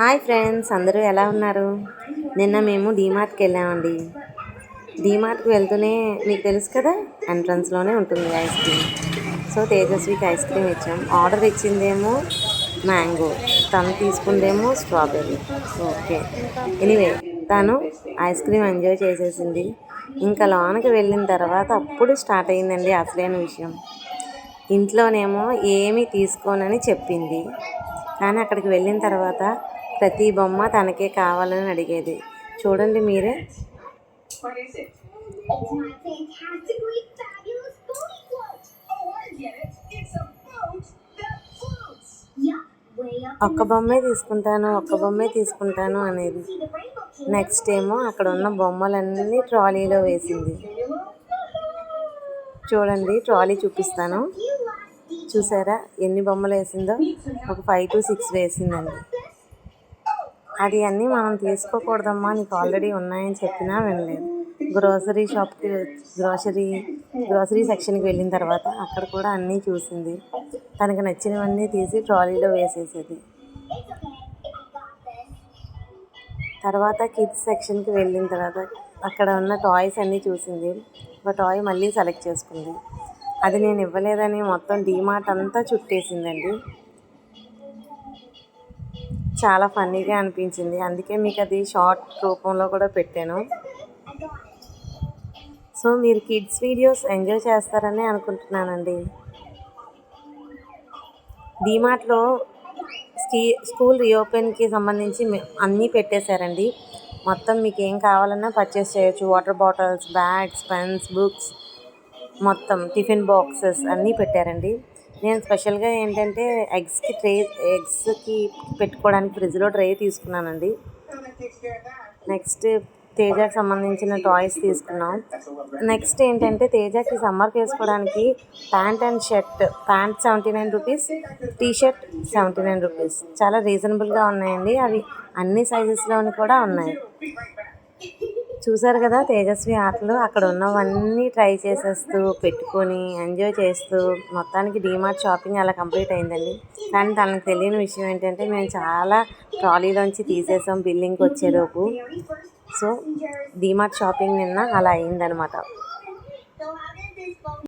Hi friends అందరూ ఎలా ఉన్నారు? నిన్న మేము డీమార్ట్కి వెళ్ళామండి. డీమార్ట్కి వెళ్తూనే మీకు తెలుసు కదా ఎంట్రన్స్లోనే ఉంటుంది ఐస్ క్రీమ్. సో తేజస్వికి ఐస్ క్రీమ్ ఇచ్చాం. ఆర్డర్ ఇచ్చిందేమో మ్యాంగో తను తీసుకుందేమో స్ట్రాబెర్రీ. ఓకే. ఎనీవే తను ఐస్ క్రీమ్ ఎంజాయ్ చేసేసింది. ఇంకా లోనకి వెళ్ళిన తర్వాత అప్పుడు స్టార్ట్ అయిందండి అసలైన విషయం. ఇంట్లోనేమో ఏమీ తీసుకోనని చెప్పింది. కానీ అక్కడికి వెళ్ళిన తర్వాత ప్రతి బొమ్మ తనకే కావాలని అడిగేది. చూడండి మీరే. ఒక్క బొమ్మే తీసుకుంటాను ఒక్క బొమ్మే తీసుకుంటాను అనేది. నెక్స్ట్ ఏమో అక్కడ ఉన్న బొమ్మలన్నీ ట్రాలీలో వేసింది. చూడండి ట్రాలీ చూపిస్తాను. చూసారా? ఎన్ని బొమ్మలు వేసిందో? ఒక ఫైవ్ టు సిక్స్ వేసిందండి. అది అన్నీ మనం తీసుకోకూడదమ్మా నీకు ఆల్రెడీ ఉన్నాయని చెప్పినా వినలేదు. గ్రోసరీ షాప్కి గ్రోసరీ గ్రోసరీ సెక్షన్కి వెళ్ళిన తర్వాత అక్కడ కూడా అన్నీ చూసింది. తనకు నచ్చినవన్నీ తీసి ట్రాలీలో వేసేసేది. తర్వాత కిడ్స్ సెక్షన్కి వెళ్ళిన తర్వాత అక్కడ ఉన్న టాయ్స్ అన్నీ చూసింది. ఒక టాయ్ మళ్ళీ సెలెక్ట్ చేసుకుంది. అది నేను ఇవ్వలేదని మొత్తం డీమార్ట్ అంతా చుట్టేసిందండి. చాలా ఫన్నీగా అనిపించింది. అందుకే మీకు అది షార్ట్ రూపంలో కూడా పెట్టాను. సో మీరు కిడ్స్ వీడియోస్ ఎంజాయ్ చేస్తారని అనుకుంటున్నానండి. డీమార్ట్లో స్కీ స్కూల్ రీఓపెన్కి సంబంధించి అన్నీ పెట్టేశారండి. మొత్తం మీకు ఏం కావాలన్నా పర్చేస్ చేయొచ్చు. Water bottles bags pens books మొత్తం టిఫిన్ బాక్సెస్ అన్నీ పెట్టారండి. నేను స్పెషల్గా ఏంటంటే ఎగ్స్కి ట్రే ఎగ్స్కి పెట్టుకోవడానికి ఫ్రిడ్జ్లో ట్రే తీసుకున్నానండి. నెక్స్ట్ తేజకి సంబంధించిన టాయ్స్ తీసుకున్నాం. నెక్స్ట్ ఏంటంటే తేజకి సమ్మర్కి వేసుకోవడానికి pant and shirt pant seventy nine rupees T shirt seventy nine rupees. చాలా రీజనబుల్గా ఉన్నాయండి. అవి అన్ని సైజెస్లోని కూడా ఉన్నాయి. చూసారు కదా తేజస్వి ఆటలు? అక్కడ ఉన్నవన్నీ ట్రై చేసేస్తూ పెట్టుకొని ఎంజాయ్ చేస్తూ మొత్తానికి డీమార్ట్ షాపింగ్ అలా కంప్లీట్ అయిందండి. కానీ తనకు తెలియని విషయం ఏంటంటే మేము చాలా ట్రాలీలోంచి తీసేసాం బిల్లింగ్కి వచ్చేలోపు సో డీమార్ట్ షాపింగ్ నిన్న అలా అయిందనమాట.